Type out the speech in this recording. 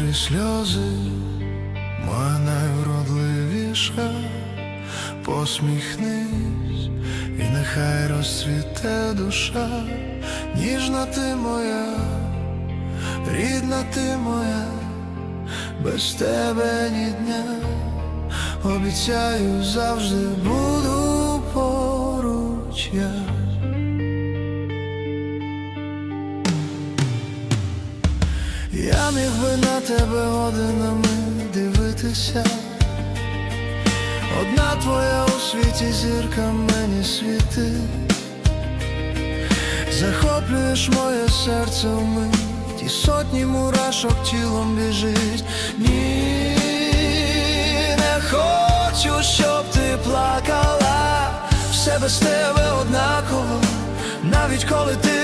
Чорні сльози, моя найвродливіша, посміхнись, і нехай розцвіте душа, ніжна ти моя, рідна ти моя, без тебе ні дня, обіцяю, завжди буду поруч я. Я міг би на тебе годинами дивитися. Одна твоя у світі зірка мені світить, захоплюєш моє серце вмить, і сотні мурашок тілом біжить. Ні, не хочу, щоб ти плакала, все без тебе однаково, навіть коли ти